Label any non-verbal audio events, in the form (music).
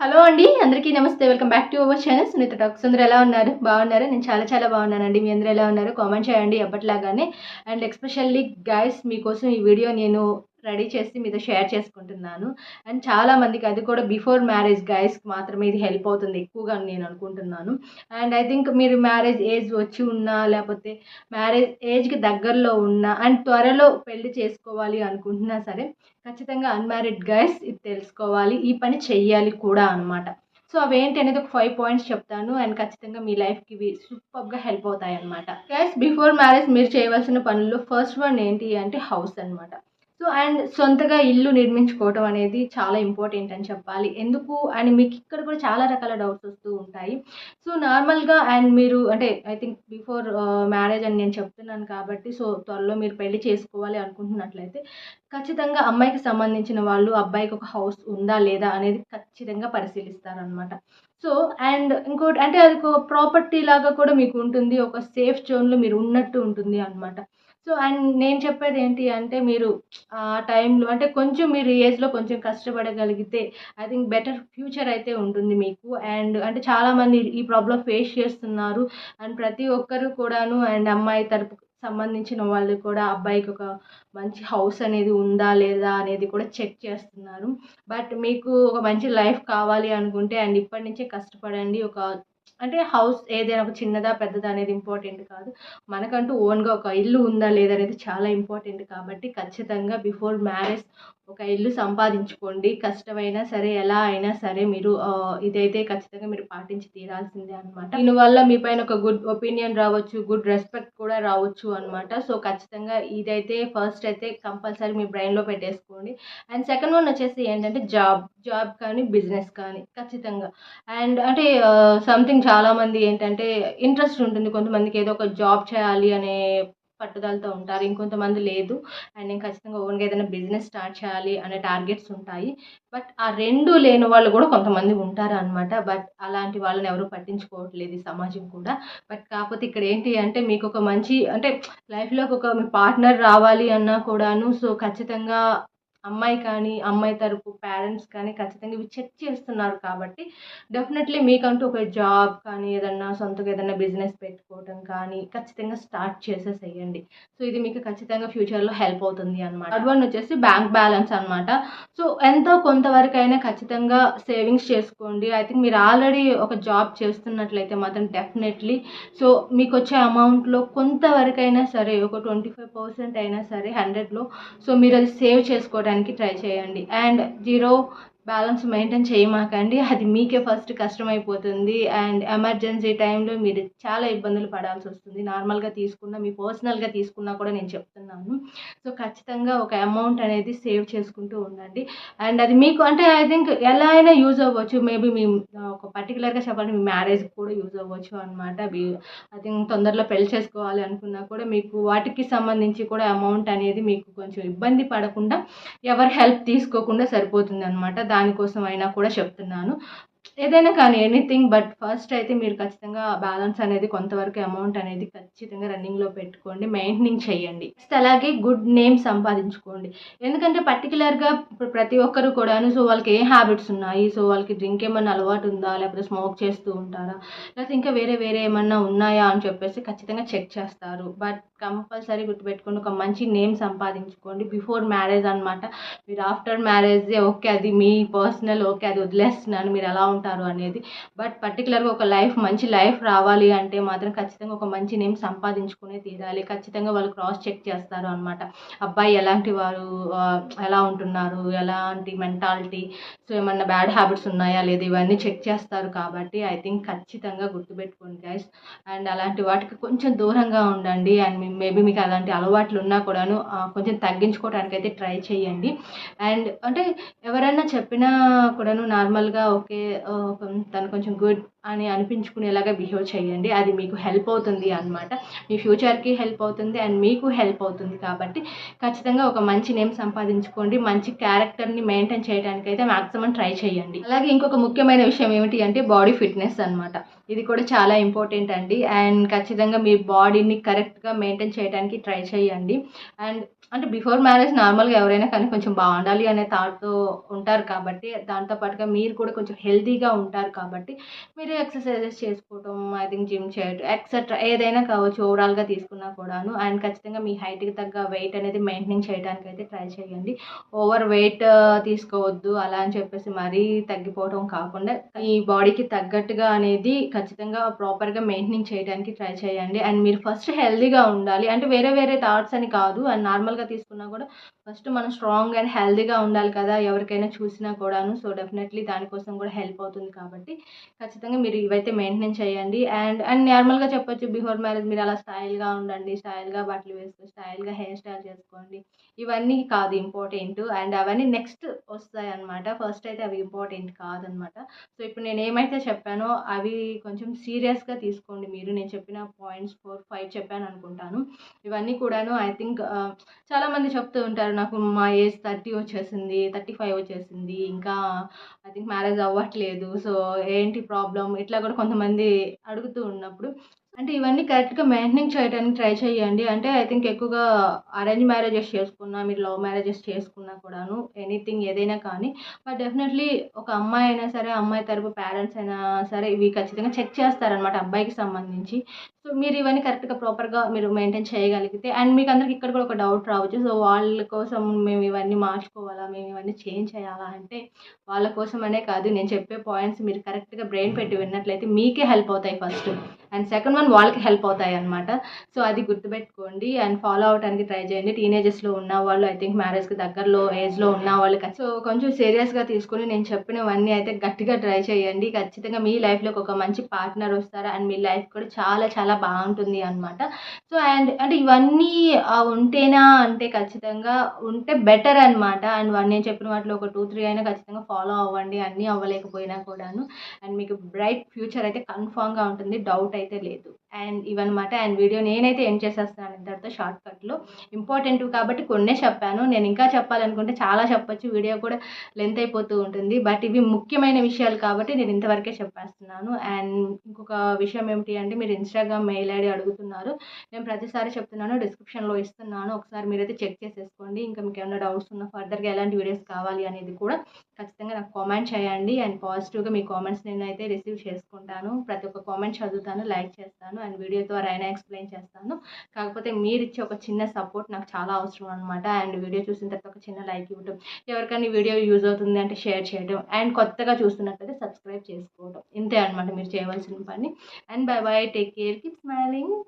Hello అండి అందరికీ నమస్తే. Welcome back to our channel. Sunitha talks. అందరూ ఎలా ఉన్నారు? బాగున్నారు? నేను చాలా చాలా బాగున్నానండి. మీ అందరూ ఎలా ఉన్నారు? కామెంట్ చేయండి ఎప్పటిలాగానే అండ్ ఎక్స్పెషల్లీ గైస్ మీకోసం ఈ వీడియో నేను రెడీ చేసి మీతో షేర్ చేసుకుంటున్నాను. అండ్ చాలామందికి అది కూడా బిఫోర్ మ్యారేజ్ గైస్కి మాత్రమే ఇది హెల్ప్ అవుతుంది ఎక్కువగా నేను అనుకుంటున్నాను. అండ్ ఐ థింక్ మీరు మ్యారేజ్ ఏజ్ వచ్చి ఉన్నా లేకపోతే మ్యారేజ్ ఏజ్కి దగ్గరలో ఉన్నా అండ్ త్వరలో పెళ్ళి చేసుకోవాలి అనుకుంటున్నా సరే ఖచ్చితంగా అన్మ్యారీడ్ గైస్ ఇది తెలుసుకోవాలి ఈ పని చెయ్యాలి కూడా అనమాట సో అవేంటి అనేది ఒక ఫైవ్ పాయింట్స్ చెప్తాను అండ్ ఖచ్చితంగా మీ లైఫ్కి ఇవి సూపర్గా హెల్ప్ అవుతాయి అనమాట గైస్ బిఫోర్ మ్యారేజ్ మీరు చేయవలసిన పనుల్లో ఫస్ట్ వన్ ఏంటి అంటే హౌస్ అనమాట సో అండ్ సొంతగా ఇల్లు నిర్మించుకోవటం అనేది చాలా ఇంపార్టెంట్ అని చెప్పాలి. ఎందుకు? అండ్ మీకు ఇక్కడ కూడా చాలా రకాల డౌట్స్ వస్తూ ఉంటాయి. సో నార్మల్గా అండ్ మీరు అంటే ఐ థింక్ బిఫోర్ మ్యారేజ్ అని నేను చెప్తున్నాను కాబట్టి సో త్వరలో మీరు పెళ్ళి చేసుకోవాలి అనుకుంటున్నట్లయితే ఖచ్చితంగా అమ్మాయికి సంబంధించిన వాళ్ళు అబ్బాయికి ఒక హౌస్ ఉందా లేదా అనేది ఖచ్చితంగా పరిశీలిస్తారనమాట సో అండ్ ఇంకోటి అంటే అది ఒక ప్రాపర్టీ లాగా కూడా మీకు ఉంటుంది. ఒక సేఫ్ జోన్లో మీరు ఉన్నట్టు ఉంటుంది అనమాట సో అండ్ నేను చెప్పేది ఏంటి అంటే మీరు ఆ టైంలో అంటే కొంచెం మీరు ఏజ్లో కొంచెం కష్టపడగలిగితే ఐ థింక్ బెటర్ ఫ్యూచర్ అయితే ఉంటుంది మీకు. అండ్ అంటే చాలామంది ఈ ప్రాబ్లం ఫేస్ చేస్తున్నారు. అండ్ ప్రతి ఒక్కరు కూడాను అండ్ అమ్మాయి తరపు సంబంధించిన వాళ్ళు కూడా అబ్బాయికి ఒక మంచి హౌస్ అనేది ఉందా లేదా అనేది కూడా చెక్ చేస్తున్నారు. బట్ మీకు ఒక మంచి లైఫ్ కావాలి అనుకుంటే అండ్ ఇప్పటి నుంచే కష్టపడండి. ఒక అంటే హౌస్ ఏదైనా ఒక చిన్నదా పెద్దదా అనేది ఇంపార్టెంట్ కాదు. మనకంటూ ఓన్గా ఒక ఇల్లు ఉందా లేదా అనేది చాలా ఇంపార్టెంట్ కాబట్టి ఖచ్చితంగా బిఫోర్ మ్యారేజ్ ఒక ఇల్లు సంపాదించుకోండి. కష్టమైనా సరే ఎలా అయినా సరే మీరు ఇదైతే ఖచ్చితంగా మీరు పాటించి తీరాల్సిందే అనమాట దీనివల్ల మీ పైన ఒక గుడ్ ఒపీనియన్ రావచ్చు గుడ్ రెస్పెక్ట్ కూడా రావచ్చు అనమాట సో ఖచ్చితంగా ఇదైతే ఫస్ట్ అయితే కంపల్సరీ మీ బ్రెయిన్లో పెట్టేసుకోండి. అండ్ సెకండ్ వన్ వచ్చేసి ఏంటంటే జాబ్ జాబ్ కానీ బిజినెస్ కానీ ఖచ్చితంగా. అండ్ అంటే సంథింగ్ చాలామంది ఏంటంటే ఇంట్రెస్ట్ ఉంటుంది. కొంతమందికి ఏదో ఒక జాబ్ చేయాలి అనే పట్టుదలతో ఉంటారు. ఇంకొంతమంది లేదు. అండ్ నేను ఖచ్చితంగా ఓన్గా ఏదైనా బిజినెస్ స్టార్ట్ చేయాలి అనే టార్గెట్స్ ఉంటాయి. బట్ ఆ రెండు లేని వాళ్ళు కూడా కొంతమంది ఉంటారు అనమాట బట్ అలాంటి వాళ్ళని ఎవరు పట్టించుకోవట్లేదు సమాజం కూడా. బట్ కాకపోతే ఇక్కడ ఏంటి అంటే మీకు ఒక మంచి అంటే లైఫ్లోకి ఒక మీ పార్ట్నర్ రావాలి అన్నా కూడాను సో ఖచ్చితంగా అమ్మాయి కానీ అమ్మాయి తరపు పేరెంట్స్ కానీ ఖచ్చితంగా ఇవి చెక్ చేస్తున్నారు కాబట్టి డెఫినెట్లీ మీకంటూ ఒక జాబ్ కానీ ఏదన్నా సొంతగా ఏదన్నా బిజినెస్ పెట్టుకోవటం కానీ ఖచ్చితంగా స్టార్ట్ చేసేసేయండి. సో ఇది మీకు ఖచ్చితంగా ఫ్యూచర్లో హెల్ప్ అవుతుంది అనమాట అడ్వాన్ వచ్చేసి బ్యాంక్ బ్యాలెన్స్ అనమాట సో ఎంతో కొంతవరకైనా ఖచ్చితంగా సేవింగ్స్ చేసుకోండి. ఐ థింక్ మీరు ఆల్రెడీ ఒక జాబ్ చేస్తున్నట్లయితే మాత్రం డెఫినెట్లీ సో మీకు వచ్చే అమౌంట్లో కొంతవరకైనా సరే ఒక ట్వంటీ ఫైవ్ పర్సెంట్ అయినా సరే హండ్రెడ్లో సో మీరు అది సేవ్ చేసుకోవడం చేసుకోవడానికి ట్రై చేయండి. అండ్ జీరో బ్యాలెన్స్ మెయింటైన్ చేయమాకండి. (laughs) అది మీకే ఫస్ట్ కష్టమైపోతుంది. అండ్ ఎమర్జెన్సీ టైంలో మీరు చాలా ఇబ్బందులు పడాల్సి వస్తుంది. నార్మల్గా తీసుకున్నా మీ పర్సనల్గా తీసుకున్నా కూడా నేను చెప్తున్నాను. సో ఖచ్చితంగా ఒక అమౌంట్ అనేది సేవ్ చేసుకుంటూ ఉండండి. అండ్ అది మీకు అంటే ఐ థింక్ ఎలా అయినా యూజ్ అవ్వచ్చు. మేబీ మీ ఒక పర్టికులర్గా చెప్పాలంటే మీ మ్యారేజ్కి కూడా యూజ్ అవ్వచ్చు అనమాట ఐ థింక్ తొందరలో పెళ్ళి చేసుకోవాలి అనుకున్నా కూడా మీకు వాటికి సంబంధించి కూడా అమౌంట్ అనేది మీకు కొంచెం ఇబ్బంది పడకుండా ఎవరి హెల్ప్ తీసుకోకుండా సరిపోతుంది అనమాట దానికోసం అయినా కూడా చెప్తున్నాను. ఏదైనా కానీ ఎనీథింగ్ బట్ ఫస్ట్ అయితే మీరు ఖచ్చితంగా బ్యాలెన్స్ అనేది కొంతవరకు అమౌంట్ అనేది ఖచ్చితంగా రన్నింగ్లో పెట్టుకోండి మెయింటెనింగ్ చేయండి. నెక్స్ట్ అలాగే గుడ్ నేమ్ సంపాదించుకోండి. ఎందుకంటే పర్టికులర్గా ఇప్పుడు ప్రతి ఒక్కరు కూడాను సో వాళ్ళకి ఏ హ్యాబిట్స్ ఉన్నాయి? సో వాళ్ళకి డ్రింక్ ఏమన్నా అలవాటు ఉందా? లేకపోతే స్మోక్ చేస్తూ ఉంటారా? లేకపోతే ఇంకా వేరే వేరే ఏమన్నా ఉన్నాయా? అని చెప్పేసి ఖచ్చితంగా చెక్ చేస్తారు. బట్ కంపల్సరీ గుర్తుపెట్టుకోండి ఒక మంచి నేమ్ సంపాదించుకోండి బిఫోర్ మ్యారేజ్ అనమాట మీరు ఆఫ్టర్ మ్యారేజ్ ఓకే అది మీ పర్సనల్ ఓకే అది వదిలేస్తున్నాను మీరు ఎలా ఉంటారు. అనేది. బట్ పర్టికులర్గా ఒక లైఫ్ మంచి లైఫ్ రావాలి అంటే మాత్రం ఖచ్చితంగా ఒక మంచి నేమ్ సంపాదించుకునే తీరాలి. ఖచ్చితంగా వాళ్ళు క్రాస్ చెక్ చేస్తారు అనమాట అబ్బాయి ఎలాంటి వారు ఎలా ఉంటున్నారు? ఎలాంటి మెంటాలిటీ సో ఏమన్నా బ్యాడ్ హ్యాబిట్స్ ఉన్నాయా? లేదా ఇవన్నీ చెక్ చేస్తారు కాబట్టి ఐ థింక్ ఖచ్చితంగా గుర్తుపెట్టుకోండి గైస్ అండ్ అలాంటి వాటికి కొంచెం దూరంగా ఉండండి. అండ్ మేబీ మీకు అలాంటి అలవాట్లు ఉన్నా కూడాను కొంచెం తగ్గించుకోవడానికి అయితే ట్రై చేయండి. అండ్ అంటే ఎవరైనా చెప్పినా కూడాను నార్మల్గా ఓకే తను కొంచెం గుడ్ అని అనిపించుకునేలాగా బిహేవ్ చేయండి. అది మీకు హెల్ప్ అవుతుంది అనమాట మీ ఫ్యూచర్కి హెల్ప్ అవుతుంది అండ్ మీకు హెల్ప్ అవుతుంది కాబట్టి ఖచ్చితంగా ఒక మంచి నేమ్ సంపాదించుకోండి. మంచి క్యారెక్టర్ని మెయింటైన్ చేయడానికి అయితే మాక్సిమం ట్రై చేయండి. అలాగే ఇంకొక ముఖ్యమైన విషయం ఏమిటి అంటే బాడీ ఫిట్నెస్ అనమాట ఇది కూడా చాలా ఇంపార్టెంట్ అండి. అండ్ ఖచ్చితంగా మీ బాడీని కరెక్ట్గా మెయింటైన్ చేయడానికి ట్రై చేయండి. అండ్ అంటే బిఫోర్ మ్యారేజ్ నార్మల్గా ఎవరైనా కానీ కొంచెం బాగుండాలి అనే థాట్తో ఉంటారు కాబట్టి దాంతో పాటుగా మీరు కూడా కొంచెం హెల్తీగా ఉంటారు కాబట్టి మీరు ఎక్సర్సైజెస్ చేసుకోవటం ఐ థింక్ జిమ్ చేయటం ఎక్సెట్రా ఏదైనా కావచ్చు ఓవరాల్గా తీసుకున్నా కూడాను. అండ్ ఖచ్చితంగా మీ హైట్కి తగ్గ వెయిట్ అనేది మెయింటైన్ చేయడానికి అయితే ట్రై చేయండి ఓవర్ వెయిట్ తీసుకోవద్దు అలా అని చెప్పేసి మరీ తగ్గిపోవడం కాకుండా ఈ బాడీకి తగ్గట్టుగా అనేది ఖచ్చితంగా ప్రాపర్గా మెయింటైన్ చేయడానికి ట్రై చేయండి. అండ్ మీరు ఫస్ట్ హెల్దీగా ఉండాలి. అంటే వేరే వేరే థాట్స్ అని కాదు. అండ్ నార్మల్గా తీసుకున్నా కూడా ఫస్ట్ మనం స్ట్రాంగ్ అండ్ హెల్దీగా ఉండాలి కదా ఎవరికైనా చూసినా కూడాను. సో డెఫినెట్లీ దానికోసం కూడా హెల్ప్ అవుతుంది కాబట్టి ఖచ్చితంగా మీరు ఇవైతే మెయింటెన్ చేయండి. అండ్ అండ్ నార్మల్గా చెప్పొచ్చు బిఫోర్ మ్యారేజ్ మీరు అలా స్టైల్గా ఉండండి స్టైల్గా బట్టలు వేసుకోండి స్టైల్గా హెయిర్ స్టైల్ చేసుకోండి. ఇవన్నీ కాదు ఇంపార్టెంట్. అండ్ అవన్నీ నెక్స్ట్ వస్తాయి అనమాట ఫస్ట్ అయితే అవి ఇంపార్టెంట్ కాదనమాట సో ఇప్పుడు నేను ఏమైతే చెప్పానో అవి కొంచెం సీరియస్గా తీసుకోండి మీరు. నేను చెప్పిన పాయింట్స్ ఫోర్ ఫైవ్ చెప్పాను అనుకుంటాను. ఇవన్నీ కూడాను ఐ థింక్ చాలామంది చెప్తూ ఉంటారు నాకు మా ఏజ్ థర్టీ వచ్చేసింది థర్టీ ఫైవ్ వచ్చేసింది ఇంకా ఐ థింక్ మ్యారేజ్ అవ్వట్లేదు సో ఏంటి ప్రాబ్లం ఇట్లా కూడా కొంతమంది అడుగుతూ ఉన్నప్పుడు అంటే ఇవన్నీ కరెక్ట్గా మెయింటైన్ చేయడానికి ట్రై చేయండి అంటే ఐ థింక్ ఎక్కువగా అరేంజ్ మ్యారేజెస్ చేసుకున్నా మీరు లవ్ మ్యారేజెస్ చేసుకున్నా కూడాను ఎనీథింగ్ ఏదైనా కానీ బట్ డెఫినెట్లీ ఒక అమ్మాయి అయినా సరే అమ్మాయి తరపు పేరెంట్స్ అయినా సరే ఇవి ఖచ్చితంగా చెక్ చేస్తారనమాట అబ్బాయికి సంబంధించి. సో మీరు ఇవన్నీ కరెక్ట్గా ప్రాపర్గా మీరు మెయింటైన్ చేయగలిగితే అండ్ మీకు అందరికి ఇక్కడ కూడా ఒక డౌట్ రావచ్చు. సో వాళ్ళ కోసం మేము ఇవన్నీ మార్చుకోవాలా? మేము ఇవన్నీ చేంజ్ చేయాలా? అంటే వాళ్ళ కోసం అనే కాదు. నేను చెప్పే పాయింట్స్ మీరు కరెక్ట్గా బ్రెయిన్ పెట్టి విన్నట్లయితే మీకే హెల్ప్ అవుతాయి ఫస్ట్. అండ్ సెకండ్ వన్ వాళ్ళకి హెల్ప్ అవుతాయి అనమాట సో అది గుర్తుపెట్టుకోండి అండ్ ఫాలో అవడానికి ట్రై చేయండి. టీనేజెస్లో ఉన్న వాళ్ళు ఐ థింక్ మ్యారేజ్కి దగ్గరలో ఏజ్లో ఉన్న వాళ్ళకి సో కొంచెం సీరియస్గా తీసుకుని నేను చెప్పినవన్నీ అయితే గట్టిగా ట్రై చేయండి. ఖచ్చితంగా మీ లైఫ్లోకి ఒక మంచి పార్ట్నర్ వస్తారు అండ్ మీ లైఫ్ కూడా చాలా చాలా బాగుంటుంది అనమాట సో అండ్ అంటే ఇవన్నీ ఉంటేనా అంటే ఖచ్చితంగా ఉంటే బెటర్ అనమాట అండ్ వన్ నేను చెప్పిన వాటిలో ఒక టూ త్రీ అయినా ఖచ్చితంగా ఫాలో అవ్వండి. అన్నీ అవ్వలేకపోయినా కూడాను. అండ్ మీకు బ్రైట్ ఫ్యూచర్ అయితే కన్ఫామ్గా ఉంటుంది. డౌట్ అయితే లేదు. అండ్ ఇవన్నమాట. అండ్ వీడియో నేనైతే ఎండ్ చేసేస్తాను. ఇంతటితో షార్ట్ కట్లో ఇంపార్టెంట్ కాబట్టి కొన్నే చెప్పాను. నేను ఇంకా చెప్పాలనుకుంటే చాలా చెప్పొచ్చు. వీడియో కూడా లెంత్ అయిపోతూ ఉంటుంది. బట్ ఇవి ముఖ్యమైన విషయాలు కాబట్టి నేను ఇంతవరకే చెప్పేస్తున్నాను. అండ్ ఇంకొక విషయం ఏమిటి అంటే మీరు ఇన్స్టాగ్రామ్ మెయిల్ ఐడి అడుగుతున్నారు. నేను ప్రతిసారి చెప్తున్నాను డిస్క్రిప్షన్లో ఇస్తున్నాను. ఒకసారి మీరైతే చెక్ చేసేసుకోండి. ఇంకా మీకు ఏమైనా డౌట్స్ ఉన్నా ఫర్దర్గా ఎలాంటి వీడియోస్ కావాలి అనేది కూడా ఖచ్చితంగా నాకు కామెంట్ చేయండి. అండ్ పాజిటివ్గా మీ కామెంట్స్ నేనైతే రిసీవ్ చేసుకుంటాను. ప్రతి ఒక్క కామెంట్ చదువుతాను లైక్ చేస్తాను. అండ్ వీడియో ద్వారా అయినా ఎక్స్ప్లెయిన్ చేస్తాను. కాకపోతే మీరు ఇచ్చే ఒక చిన్న సపోర్ట్ నాకు చాలా అవసరం అనమాట అండ్ వీడియో చూసిన తర్వాత ఒక చిన్న లైక్ ఇవ్వడం ఎవరికైనా వీడియో యూజ్ అవుతుంది అంటే షేర్ చేయడం అండ్ కొత్తగా చూస్తున్నట్లయితే సబ్స్క్రైబ్ చేసుకోవడం ఇంతే అనమాట మీరు చేయవలసిన పని. And bye bye take care keep smiling